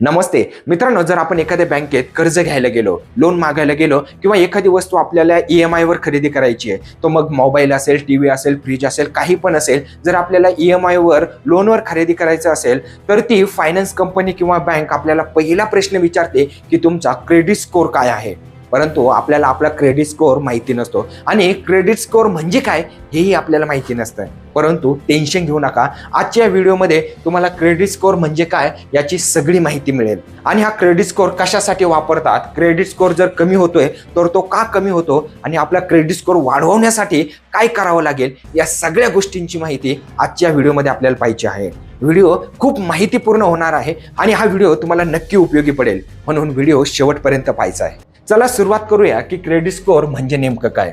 नमस्ते. मित्रांनो जर आपण एखाद्या बँकेत कर्ज घ्यायला गेलो लोन मागायला गेलो किंवा एखादी वस्तू आपल्याला ई एम आयवर खरेदी करायची आहे तो मग मोबाईल असेल टी व्ही असेल फ्रीज असेल काही पण असेल जर आपल्याला ई एम आयवर लोनवर खरेदी करायचं असेल तर ती फायनान्स कंपनी किंवा बँक आपल्याला पहिला प्रश्न विचारते की तुमचा क्रेडिट स्कोर काय आहे? परंतु आपल्याला आपला क्रेडिट स्कोअर माहिती नसतो. आणि क्रेडिट स्कोअर म्हणजे काय? हेही आपल्याला माहिती नसतं. परंतु टेन्शन घेऊ नका. आजच्या व्हिडिओमध्ये तुम्हाला क्रेडिट स्कोअर म्हणजे काय याची सगळी माहिती मिळेल. आणि हा क्रेडिट स्कोअर कशासाठी वापरतात? क्रेडिट स्कोअर जर कमी होतोय तर तो का कमी होतो? आणि आपला क्रेडिट स्कोअर वाढवण्यासाठी काय करावं लागेल? या सगळ्या गोष्टींची माहिती आजच्या व्हिडिओमध्ये आपल्याला पाहिजे आहे. व्हिडिओ खूप माहितीपूर्ण होणार आहे आणि हा व्हिडिओ तुम्हाला नक्की उपयोगी पडेल. म्हणून व्हिडिओ शेवटपर्यंत पाहायचा आहे. चला सुरुवात करूया की क्रेडिट स्कोअर म्हणजे नेमकं काय?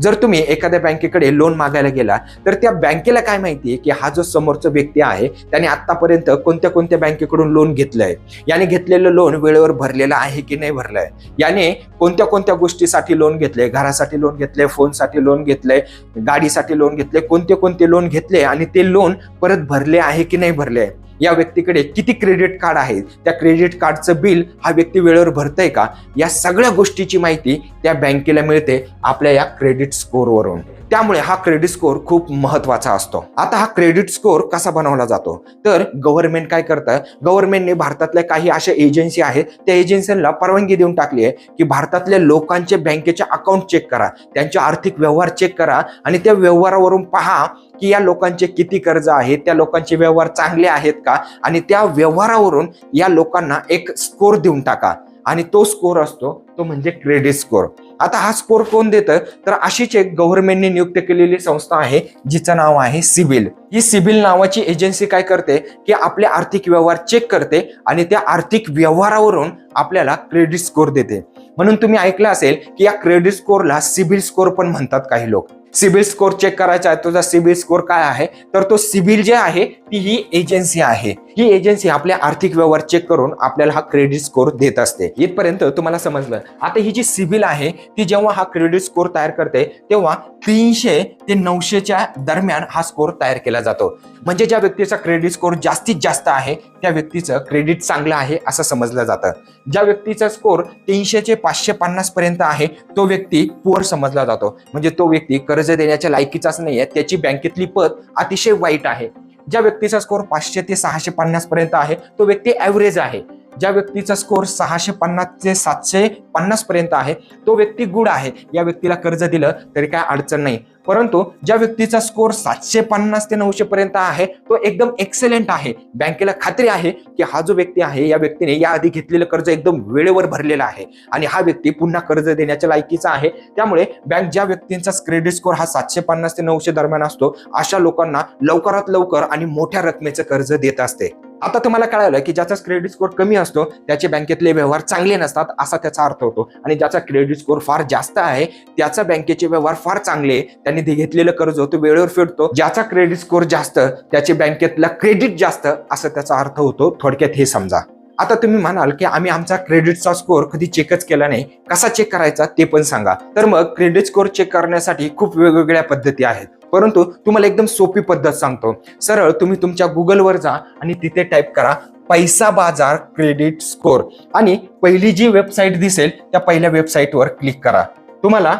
जर तुम्ही एखाद्या बँकेकडे लोन मागायला गेला तर त्या बँकेला काय माहिती आहे की हा जो समोरचा व्यक्ती आहे त्याने आतापर्यंत कोणत्या कोणत्या बँकेकडून लोन घेतलंय? याने घेतलेलं लोन वेळेवर भरलेलं आहे की नाही भरलंय? याने कोणत्या कोणत्या गोष्टीसाठी लोन घेतले घरासाठी लोन घेतले फोनसाठी लोन घेतले गाडीसाठी लोन घेतले कोणते कोणते लोन घेतले आणि ते लोन परत भरले आहे की नाही भरले? या व्यक्तीकडे किती क्रेडिट कार्ड आहेत? त्या क्रेडिट कार्डचं बिल हा व्यक्ती वेळेवर भरतय का? या सगळ्या गोष्टीची माहिती त्या बँकेला मिळते आपल्या या क्रेडिट स्कोअरवरून त्यामुळे हा क्रेडिट स्कोअर खूप महत्त्वाचा असतो. आता हा क्रेडिट स्कोअर कसा बनवला जातो? तर गव्हर्नमेंट काय करतं? गव्हर्नमेंटने भारतातल्या काही अशा एजन्सी आहेत त्या एजन्सीला परवानगी देऊन टाकली आहे की भारतातल्या लोकांचे बँकेचे अकाउंट चेक करा त्यांचे आर्थिक व्यवहार चेक करा आणि त्या व्यवहारावरून पहा की या लोकांचे किती कर्ज आहेत त्या लोकांचे व्यवहार चांगले आहेत का? आणि त्या व्यवहारावरून या लोकांना एक स्कोर देऊन टाका. आणि तो स्कोर असतो तो म्हणजे क्रेडिट स्कोर आता हा स्कोर कोण देतं? तर अशीच एक गव्हर्नमेंटने नियुक्त केलेली संस्था आहे जिचं नाव आहे सिबिल. ही सिबिल नावाची एजन्सी काय करते? की आपले आर्थिक व्यवहार चेक करते आणि त्या आर्थिक व्यवहारावरून आपल्याला क्रेडिट स्कोर देते. म्हणून तुम्ही ऐकलं असेल की या क्रेडिट स्कोरला सिबिल स्कोर पण म्हणतात काही लोक. सिबिल स्कोर चेक करायचा आहे तुझा सिबिल स्कोर काय आहे तर तो सिबिल जे आहे ती ही एजन्सी आहे. ही एजन्सी आपले आर्थिक व्यवहार चेक करून आपल्याला हा क्रेडिट स्कोर देत असते. इथपर्यंत तुम्हाला समजलं. आता ही जी सिबिल आहे ती जेव्हा हा क्रेडिट स्कोर तयार करते तेव्हा तीनशे ते नऊशेच्या दरम्यान हा स्कोर तयार केला जातो. म्हणजे ज्या व्यक्तीचा क्रेडिट स्कोर जास्तीत जास्त आहे त्या व्यक्तीचं क्रेडिट चांगलं आहे असं समजलं जातं. ज्या व्यक्तीचा स्कोर तीनशे ते पाचशे पन्नास पर्यंत आहे तो व्यक्ती पुअर समजला जातो. म्हणजे तो व्यक्ती कर्ज देण्याच्या लायकीचाच नाहीये. त्याची बँकेतली पत अतिशय वाईट आहे. ज्या व्यक्तीचा स्कोर पाचशे ते सहाशे पन्नास पर्यंत आहे तो व्यक्ती ॲव्हरेज आहे. ज्या व्यक्तीचा स्कोर सहाशे पन्नास ते सातशे पन्नास पर्यंत आहे तो व्यक्ती गुड आहे. या व्यक्तीला कर्ज दिलं तरी काय अडचण नाही. परंतु ज्या व्यक्तीचा स्कोर सातशे पन्नास ते नऊशे पर्यंत आहे तो एकदम एक्सेलेंट आहे. बँकेला खात्री आहे की हा जो व्यक्ती आहे या व्यक्तीने याआधी घेतलेलं कर्ज एकदम वेळेवर भरलेलं आहे. आणि हा व्यक्ती पुन्हा कर्ज देण्याच्या लायकीचा आहे. त्यामुळे बँक ज्या व्यक्तींचा क्रेडिट स्कोर हा सातशे पन्नास ते नऊशे दरम्यान असतो अशा लोकांना लवकरात लवकर आणि मोठ्या रकमेचं कर्ज देत असते. आता तुम्हाला कळालं की ज्याचा क्रेडिट स्कोर कमी असतो त्याचे बँकेतले व्यवहार चांगले नसतात असा त्याचा अर्थ होतो. आणि ज्याचा क्रेडिट स्कोर फार जास्त आहे त्याचा बँकेचे व्यवहार फार चांगले त्यांनी निधी घेतलेलं कर्ज तो वेळेवर फेडतो. ज्याचा क्रेडिट स्कोर जास्त त्याचे बँकेतला क्रेडिट जास्त असं त्याचा अर्थ होतो. थोडक्यात हे समजा. आता तुम्ही म्हणाल की आम्ही आमचा क्रेडिटचा स्कोर कधी चेकच केला नाही. कसा चेक करायचा? ते पण सांगा. तर मग क्रेडिट स्कोर चेक करण्यासाठी खूप वेगवेगळ्या पद्धती आहेत. परंतु तुम्हाला एकदम सोपी पद्धत सांगतो. सरळ तुम्ही तुमच्या गुगलवर जा आणि तिथे टाईप करा पैसा बाजार क्रेडिट स्कोर आणि पहिली जी वेबसाईट दिसेल त्या पहिल्या वेबसाईटवर क्लिक करा. तुम्हाला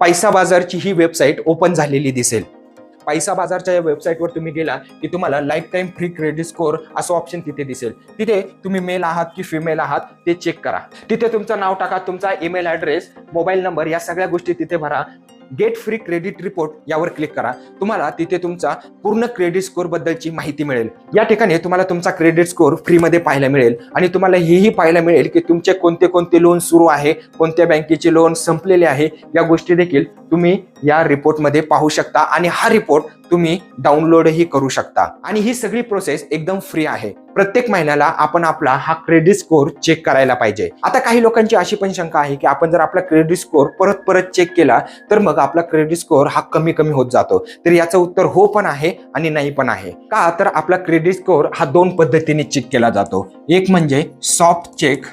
पैसा बाजारची ही वेबसाईट ओपन झालेली दिसेल. पैसा बाजारच्या या वेबसाईटवर तुम्ही गेला की तुम्हाला life time free credit score असं ऑप्शन तिथे दिसेल. तिथे तुम्ही मेल आहात की फिमेल आहात ते चेक करा. तिथे तुमचं नाव टाका तुमचा ईमेल ॲड्रेस मोबाईल नंबर या सगळ्या गोष्टी तिथे भरा. गेट फ्री क्रेडिट रिपोर्ट यावर क्लिक करा. तुम्हाला तिथे तुमचा पूर्ण क्रेडिट स्कोर बद्दलची माहिती मिळेल. या ठिकाणी तुम्हाला तुमचा क्रेडिट स्कोर फ्रीमध्ये पाहायला मिळेल आणि तुम्हाला हेही पाहायला मिळेल की तुमचे कोणते कोणते लोन सुरू आहे कोणत्या बँकेचे लोन संपलेले आहे या गोष्टी देखील तुम्ही या रिपोर्टमध्ये पाहू शकता. आणि हा रिपोर्ट तुम्ही डाउनलोडही करू शकता. आणि ही सगळी प्रोसेस एकदम फ्री आहे. प्रत्येक महिन्याला आपण आपला हा क्रेडिट स्कोर चेक करायला पाहिजे. आता काही लोकांची अशी पण शंका आहे की आपण जर आपला क्रेडिट स्कोर परत परत चेक केला तर मग आपला क्रेडिट स्कोर हा कमी कमी होत जातो. तर याचं उत्तर हो पण आहे आणि नाही पण आहे. का? तर आपला क्रेडिट स्कोर हा दोन पद्धतीने चेक केला जातो. एक म्हणजे सॉफ्ट चेक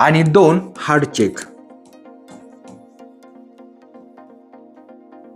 आणि दोन हार्ड चेक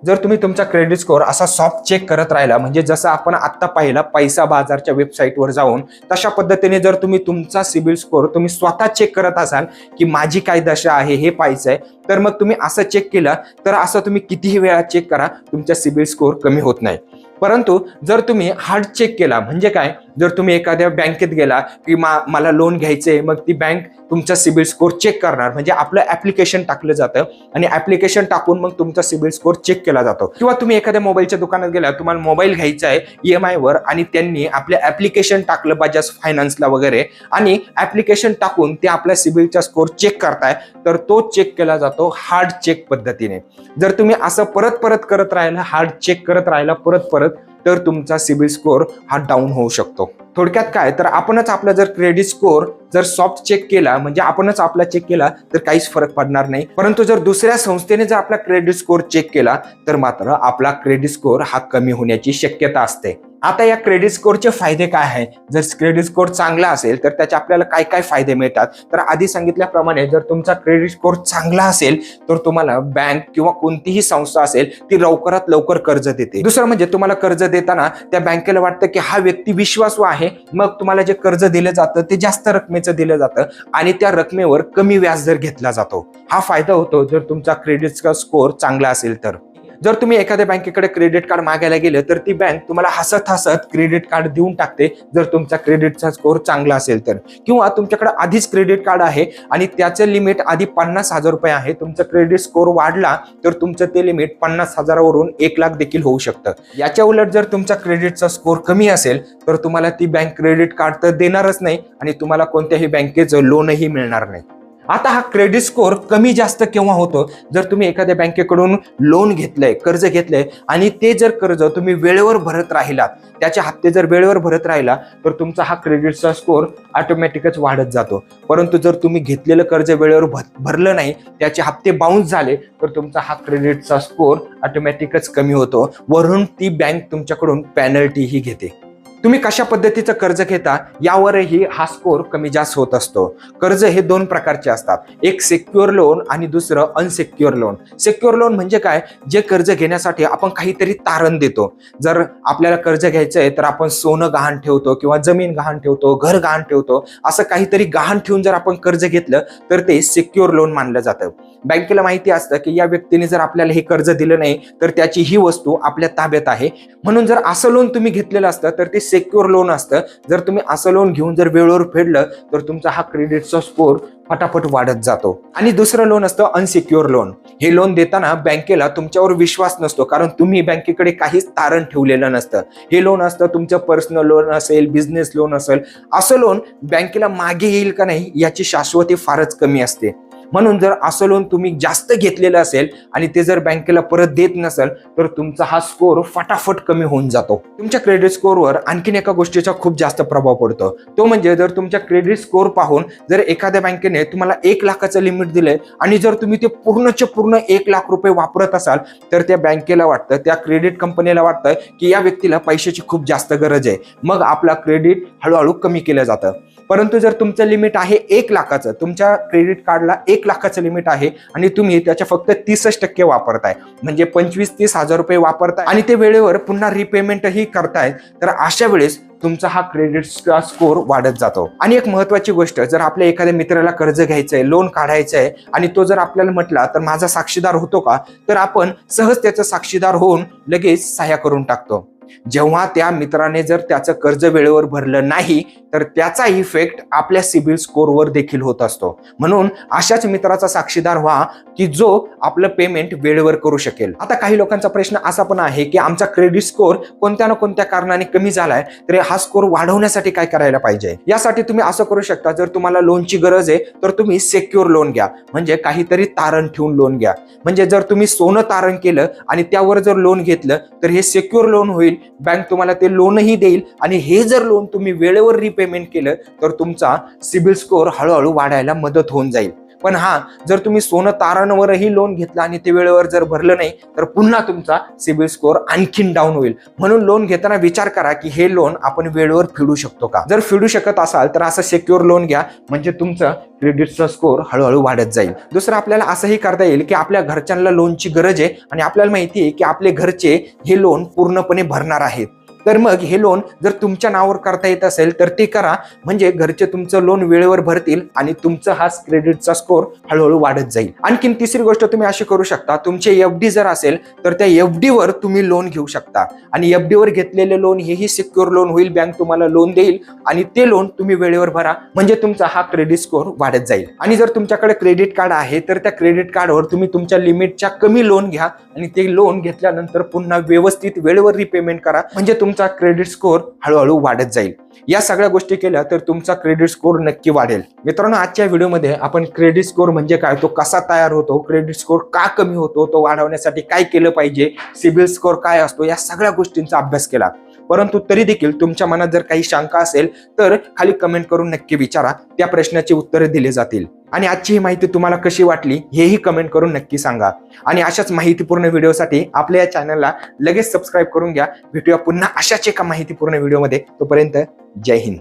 जर तुम्ही तुमचा क्रेडिट स्कोअर असा सॉफ्ट चेक करत राहिला म्हणजे जसं आपण आत्ता पाहिला पैसा बाजारच्या वेबसाईटवर जाऊन तशा पद्धतीने जर तुम्ही तुमचा सिबिल स्कोअर तुम्ही स्वतः चेक करत असाल की माझी काय दशा आहे हे पाहायचं आहे तर मग तुम्ही असं चेक केलं तर असं तुम्ही कितीही वेळा चेक करा तुमचा सिबिल स्कोअर कमी होत नाही. परंतु जर तुम्ही हार्ड चेक केला म्हणजे काय? जर तुम्ही एखाद्या बँकेत गेला की मा मला लोन घ्यायचंय मग ती बँक तुमचा सिबिल स्कोअर चेक करणार. म्हणजे आपलं ऍप्लिकेशन टाकलं जातं आणि ऍप्लिकेशन टाकून मग तुमचा सिबिल स्कोर चेक केला जातो. किंवा तुम्ही एखाद्या मोबाईलच्या दुकानात गेला तुम्हाला मोबाईल घ्यायचा आहे ईएमआय वर आणि त्यांनी आपलं ऍप्लिकेशन टाकलं बजाज फायनान्सला वगैरे आणि ऍप्लिकेशन टाकून ते आपल्या सिबिलचा स्कोअर चेक करताय तर तो चेक केला जातो हार्ड चेक पद्धतीने. जर तुम्ही असं परत परत करत राहिला हार्ड चेक करत राहिला परत परत तर तुमचा सिबिल स्कोअर हा डाऊन होऊ शकतो. थोडक्यात काय? तर आपणच आपला जर क्रेडिट स्कोअर जर सॉफ्ट चेक केला म्हणजे आपणच आपला चेक केला तर काहीच फरक पडणार नाही. परंतु जर दुसऱ्या संस्थेने जर आपला क्रेडिट स्कोअर चेक केला तर मात्र आपला क्रेडिट स्कोअर हा कमी होण्याची शक्यता असते. आता या क्रेडिट स्कोअरचे फायदे काय आहे? जर क्रेडिट स्कोअर चांगला असेल तर त्याचे आपल्याला काय काय फायदे मिळतात? तर आधी सांगितल्याप्रमाणे जर तुमचा क्रेडिट स्कोअर चांगला असेल तर तुम्हाला बँक किंवा कोणतीही संस्था असेल ती लवकरात लवकर कर्ज देते. दुसरं म्हणजे तुम्हाला कर्ज देताना त्या बँकेला वाटतं की हा व्यक्ती विश्वासू आहे मग तुम्हाला जे कर्ज दिलं जातं ते जास्त रकमेचं दिलं जातं आणि त्या रकमेवर कमी व्याजदर घेतला जातो. हा फायदा होतो जर तुमचा क्रेडिट स्कोअर चांगला असेल तर. जर तुम्ही एखाद्या बँकेकडे क्रेडिट कार्ड मागायला गेलं तर ती बँक तुम्हाला हसत हसत क्रेडिट कार्ड देऊन टाकते जर तुमचा क्रेडिटचा स्कोअर चांगला असेल तर. किंवा तुमच्याकडे आधीच क्रेडिट कार्ड आहे आणि त्याचं लिमिट आधी पन्नास हजार रुपये आहे तुमचा क्रेडिट स्कोअर वाढला तर तुमचं ते लिमिट पन्नास हजारावरून एक लाख देखील होऊ शकतं. याच्या उलट जर तुमचा क्रेडिटचा स्कोअर कमी असेल तर तुम्हाला ती बँक क्रेडिट कार्ड तर देणारच नाही आणि तुम्हाला कोणत्याही बँकेचं लोनही मिळणार नाही. आता हा क्रेडिट स्कोअर कमी जास्त केव्हा होतो? जर तुम्ही एखाद्या बँकेकडून लोन घेतलंय कर्ज घेतलंय आणि ते जर कर्ज तुम्ही वेळेवर भरत राहिलात त्याचे हप्ते जर वेळेवर भरत राहिला तर तुमचा हा क्रेडिटचा स्कोअर ऑटोमॅटिकच वाढत जातो. परंतु जर तुम्ही घेतलेलं कर्ज वेळेवर भरलं नाही त्याचे हप्ते बाउन्स झाले तर तुमचा हा क्रेडिटचा स्कोअर ऑटोमॅटिकच कमी होतो. वरून ती बँक तुमच्याकडून पॅनल्टीही घेते. तुम्ही कशा पद्धतीचं कर्ज घेता यावरही हा स्कोर कमी जास्त होत असतो. कर्ज हे दोन प्रकारचे असतात. एक सेक्युअर लोन आणि दुसरं अनसेक्युअर लोन सेक्युअर लोन म्हणजे काय? जे कर्ज घेण्यासाठी आपण काहीतरी तारण देतो. जर आपल्याला कर्ज घ्यायचं आहे तर आपण सोनं गहाण ठेवतो किंवा जमीन गहाण ठेवतो घर गहाण ठेवतो. असं काहीतरी गहाण ठेवून जर आपण कर्ज घेतलं तर ते सेक्युअर लोन मानलं जातं. बँकेला माहिती असतं की या व्यक्तीने जर आपल्याला हे कर्ज दिलं नाही तर त्याची ही वस्तू आपल्या ताब्यात आहे. म्हणून जर असं लोन तुम्ही घेतलेलं असतं तर ते सेक्युअर लोन असतं. जर तुम्ही असं लोन घेऊन जर वेळेवर फेडलं तर तुमचा हा क्रेडिटचा स्कोर फटाफट वाढत जातो. आणि दुसरं लोन असतं अनसिक्युअर लोन हे लोन देताना बँकेला तुमच्यावर विश्वास नसतो कारण तुम्ही बँकेकडे काहीच तारण ठेवलेलं नसतं. हे लोन असतं तुमचं पर्सनल लोन असेल बिझनेस लोन असेल असं लोन बँकेला मागे येईल का नाही याची शाश्वती फारच कमी असते. म्हणून जर असं लोन तुम्ही जास्त घेतलेलं असेल आणि ते जर बँकेला परत देत नसेल तर तुमचा हा स्कोअर फटाफट कमी होऊन जातो. तुमच्या क्रेडिट स्कोअरवर आणखीन एका गोष्टीचा खूप जास्त प्रभाव पडतो. तो म्हणजे जर तुमच्या क्रेडिट स्कोअर पाहून जर एखाद्या बँकेने तुम्हाला एक लाखाचं लिमिट दिलंय आणि जर तुम्ही ते पूर्णचे पूर्ण एक लाख रुपये वापरत असाल तर त्या बँकेला वाटतं त्या क्रेडिट कंपनीला वाटतं की या व्यक्तीला पैशाची खूप जास्त गरज आहे. मग आपला क्रेडिट हळूहळू कमी केलं जातं. परंतु जर तुमचं लिमिट आहे एक लाखाचं तुमच्या क्रेडिट कार्डला एक लाखाचं लिमिट आहे आणि तुम्ही त्याच्या फक्त तीसच टक्के वापरताय म्हणजे पंचवीस तीस हजार रुपये वापरताय आणि ते वेळेवर पुन्हा रिपेमेंटही करतायत तर अशा वेळेस तुमचा हा क्रेडिट स्कोअर वाढत जातो. आणि एक महत्वाची गोष्ट जर आपल्या एखाद्या मित्राला कर्ज घ्यायचं आहे लोन काढायचं आहे आणि तो जर आपल्याला म्हटला तर माझा साक्षीदार होतो का? तर आपण सहज त्याचा साक्षीदार होऊन लगेच सहाय्य करून टाकतो. जेव्हा त्या मित्राने जर त्याचं कर्ज वेळेवर भरलं नाही तर त्याचा इफेक्ट आपल्या सिबिल स्कोअरवर देखील होत असतो. म्हणून अशाच मित्राचा साक्षीदार व्हा की जो आपलं पेमेंट वेळेवर करू शकेल. आता काही लोकांचा प्रश्न असा पण आहे की आमचा क्रेडिट स्कोअर कोणत्या ना कोणत्या कारणाने कमी झालाय तर हा स्कोअर वाढवण्यासाठी काय करायला पाहिजे? यासाठी तुम्ही असं करू शकता जर तुम्हाला लोनची गरज आहे तर तुम्ही सेक्युअर लोन घ्या. म्हणजे काहीतरी तारण ठेवून लोन घ्या. म्हणजे जर तुम्ही सोनं तारण केलं आणि त्यावर जर लोन घेतलं तर हे सेक्युअर लोन होईल. बँक तुम्हाला ते लोनही देईल. आणि हे जर लोन तुम्ही वेळेवर रिपेमेंट केलं तर तुमचा सिबिल स्कोअर हळूहळू वाढायला मदत होऊन जाईल. पण हा जर तुम्ही सोनं तारणवरही लोन घेतलं आणि ते वेळेवर जर भरलं नाही तर पुन्हा तुमचा सिबिल स्कोअर आणखीन डाऊन होईल. म्हणून लोन घेताना विचार करा की हे लोन आपण वेळेवर फेडू शकतो का? जर फेडू शकत असाल तर असं सेक्युअर लोन घ्या म्हणजे तुमचं क्रेडिटचा स्कोअर हळूहळू वाढत जाईल. दुसरं आपल्याला असंही करता येईल की आपल्या घरच्यांना लोनची गरज आहे आणि आपल्याला माहिती आहे की आपले घरचे हे लोन पूर्णपणे भरणार आहेत. तर मग हे लोन जर तुमच्या नावावर करता येत असेल तर ते करा. म्हणजे घरचे तुमचं लोन वेळेवर भरतील आणि तुमचा हा क्रेडिटचा स्कोअर हळूहळू वाढत जाईल. आणखीन तिसरी गोष्ट तुम्ही अशी करू शकता तुमचे एफ डी जर असेल तर त्या एफ वर तुम्ही लोन घेऊ शकता. आणि एफ वर घेतलेले लोन हेही सिक्युअर लोन होईल बँक तुम्हाला लोन देईल आणि ते लोन तुम्ही वेळेवर भरा. म्हणजे तुमचा हा क्रेडिट स्कोअर वाढत जाईल. आणि जर तुमच्याकडे क्रेडिट कार्ड आहे तर त्या क्रेडिट कार्डवर तुम्ही तुमच्या लिमिटच्या कमी लोन घ्या आणि ते लोन घेतल्यानंतर पुन्हा व्यवस्थित वेळेवर रिपेमेंट करा. म्हणजे तुमचा क्रेडिट स्कोअर हळूहळू वाढत जाईल. या सगळ्या गोष्टी केल्या तर तुमचा क्रेडिट स्कोअर नक्की वाढेल. मित्रांनो आजच्या व्हिडिओमध्ये आपण क्रेडिट स्कोअर म्हणजे काय? तो कसा तयार होतो? क्रेडिट स्कोअर का कमी होतो? तो वाढवण्यासाठी काय केलं पाहिजे? सिबिल स्कोअर काय असतो? या सगळ्या गोष्टींचा अभ्यास केला. परंतु तरी देखील तुमच्या मनात जर काही शंका असेल तर खाली कमेंट करून नक्की विचारा. त्या प्रश्नाची उत्तरे दिली जातील. आणि आजची ही माहिती तुम्हाला कशी वाटली हेही कमेंट करून नक्की सांगा. आणि अशाच माहितीपूर्ण व्हिडिओसाठी आपल्या या चॅनलला लगेच सबस्क्राईब करून घ्या. भेटूया पुन्हा अशाच एका माहितीपूर्ण व्हिडिओमध्ये तोपर्यंत जय हिंद.